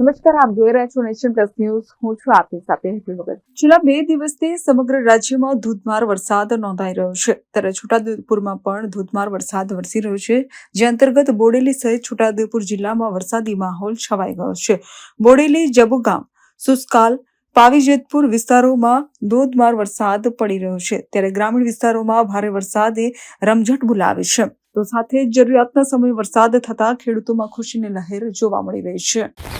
નમસ્કાર, આપ જોઈ રહ્યા છો નેશન પ્લસ ન્યૂઝ. હું છું આપની સાથે હેતલ ભગત. છેલ્લા બે દિવસથી સમગ્ર રાજ્યમાં ધોધમાર વરસાદ નોંધાઈ રહ્યો છે. ત્યારે છોટાઉદેપુરમાં પણ ધોધમાર વરસાદ વરસી રહ્યો છે, જે અંતર્ગત બોડેલી સહિત છોટાઉદેપુર જિલ્લામાં વરસાદી માહોલ છવાઈ ગયો છે. બોડેલી, જબુગામ, સુસ્કાલ, પાવીજેતપુર વિસ્તારોમાં ધોધમાર વરસાદ પડી રહ્યો છે. ત્યારે ગ્રામીણ વિસ્તારોમાં ભારે વરસાદે રમઝટ બોલાવે છે. તો સાથે જરૂરિયાતના સમયે વરસાદ થતા ખેડૂતોમાં ખુશીની લહેર જોવા મળી રહી છે.